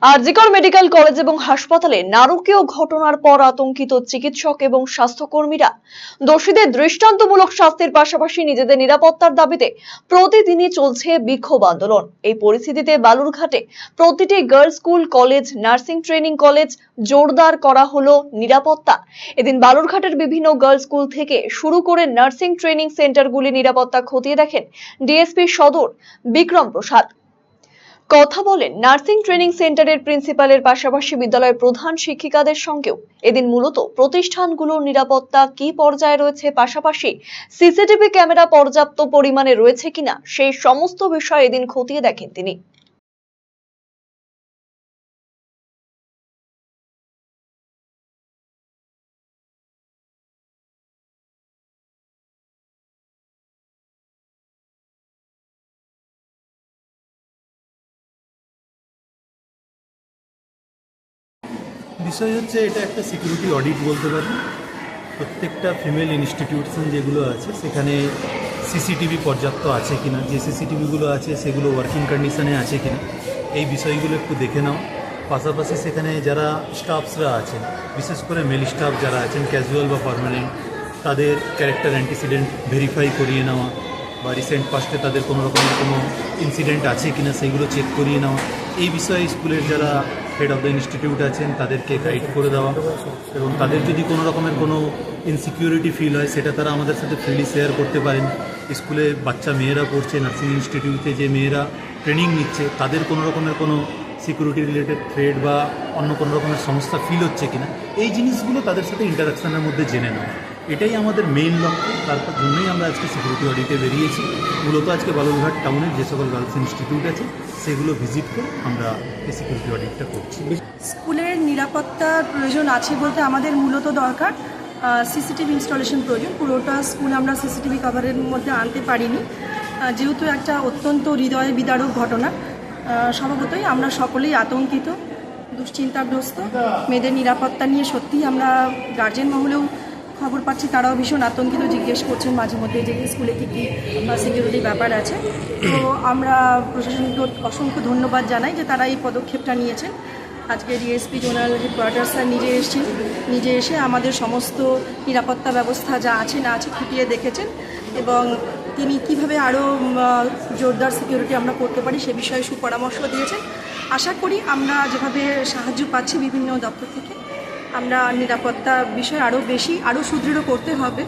RG Kar medical college এবং হাসপাতালে নারকীয় ঘটনার পর আতঙ্কিত চিকিৎসক এবং স্বাস্থ্যকর্মীরা। দোষীদের দৃষ্টান্তমূলক শাস্তির পাশাপাশি নিজেদের নিরাপত্তার দাবিতে প্রতিদিনই চলছে বিক্ষোভ আন্দোলন। এই পরিস্থিতিতে বালুরঘাটে প্রতিটি girls school, college, nursing training college জোরদার করা হলো নিরাপত্তা। এদিন বালুরঘাটের বিভিন্ন গার্লস স্কুল থেকে শুরু করে নার্সিং ট্রেনিং সেন্টারগুলি নিরাপত্তা খতিয়ে দেখেন ডিএসপি সদর বিক্রম প্রসাদ। কথা বলেন নার্সিং ট্রেনিং সেন্টারের প্রিন্সিপালের পাশাপাশি বিদ্যালয়ের প্রধান শিক্ষিকাদের সঙ্গেও। এদিন মূলত প্রতিষ্ঠানগুলোর নিরাপত্তা কি পর্যায়ে রয়েছে, পাশাপাশি সিসিটিভি ক্যামেরা পর্যাপ্ত পরিমাণে রয়েছে কিনা, সেই সমস্ত বিষয় এদিন খতিয়ে দেখেন তিনি। বিষয় হচ্ছে এটা একটা সিকিউরিটি অডিট বলতে পারি। প্রত্যেকটা ফিমেল ইনস্টিটিউশন যেগুলো আছে, সেখানে সিসিটিভি পর্যাপ্ত আছে কিনা, যে সিসিটিভিগুলো আছে সেগুলো ওয়ার্কিং কন্ডিশনে আছে কিনা, এই বিষয়গুলো একটু দেখে নাও। পাশাপাশি সেখানে যারা স্টাফসরা আছেন, বিশেষ করে মেল স্টাফ যারা আছেন ক্যাজুয়াল বা পার্মানেন্ট তাদের ক্যারেক্টার অ্যান্টিসিডেন্ট ভেরিফাই করিয়ে নেওয়া বা রিসেন্ট পাস্টে তাদের কোনো রকমের কোনো ইনসিডেন্ট আছে কিনা, সেগুলো চেক করিয়ে নেওয়া। এই বিষয়ে স্কুলের যারা হেড অফ দ্য ইনস্টিটিউট আছেন, তাদেরকে গাইড করে দেওয়া। এবং তাদের যদি কোনো রকমের কোনো ইনসিকিউরিটি ফিল হয়, সেটা তারা আমাদের সাথে ফ্রিলি শেয়ার করতে পারেন। স্কুলে বাচ্চা মেয়েরা পড়ছে নার্সিং ইনস্টিটিউটে যে মেয়েরা ট্রেনিং নিচ্ছে, তাদের কোনো রকমের কোনো সিকিউরিটি রিলেটেড থ্রেড বা অন্য কোনো রকমের সমস্যা ফিল হচ্ছে কিনা, এই জিনিসগুলো তাদের সাথে ইন্টারাকশনের মধ্যে জেনে নেওয়া। এটাই আমাদের মেইন লক্ষ্য। তারপর জন্যই আমরা আজকে সিকিউরিটি অডিটে বেরিয়েছি। মূলত আজকে বালুরঘাট টাউনের যে সকল গার্লস ইনস্টিটিউট আছে, সেগুলো ভিজিট করে আমরা এই সিকিউরিটি অডিটটা করছি। স্কুলের নিরাপত্তার প্রয়োজন আছে বলতে আমাদের মূলত দরকার সিসিটিভি ইনস্টলেশন প্রয়োজন। পুরোটা স্কুল আমরা সিসিটিভি কভারের মধ্যে আনতে পারিনি। যেহেতু একটা অত্যন্ত হৃদয় বিদারক ঘটনা স্বভাবতই আমরা সকলেই আতঙ্কিত, দুশ্চিন্তাগ্রস্ত। মেয়েদের নিরাপত্তা নিয়ে সত্যিই আমরা গার্জেন মহলেও খবর পাচ্ছি, তারাও ভীষণ আতঙ্কিত, জিজ্ঞেস করছেন মাঝে মধ্যে যে স্কুলে কী কী সিকিউরিটি ব্যাপার আছে। তো আমরা প্রশাসনকে অসংখ্য ধন্যবাদ জানাই যে তারা এই পদক্ষেপটা নিয়েছেন। আজকে ডিএসপি জোনাল হেডকোয়ার্টার স্যার নিজে এসেছেন, নিজে এসে আমাদের সমস্ত নিরাপত্তা ব্যবস্থা যা আছে না আছে খুঁটিয়ে দেখেছেন এবং তিনি কীভাবে আরও জোরদার সিকিউরিটি আমরা করতে পারি সে বিষয়ে সুপরামর্শ দিয়েছেন। আশা করি আমরা যেভাবে সাহায্য পাচ্ছি বিভিন্ন দপ্তর থেকে আমরা নিরাপত্তা বিষয় আরও বেশি আরও সুদৃঢ় করতে হবে।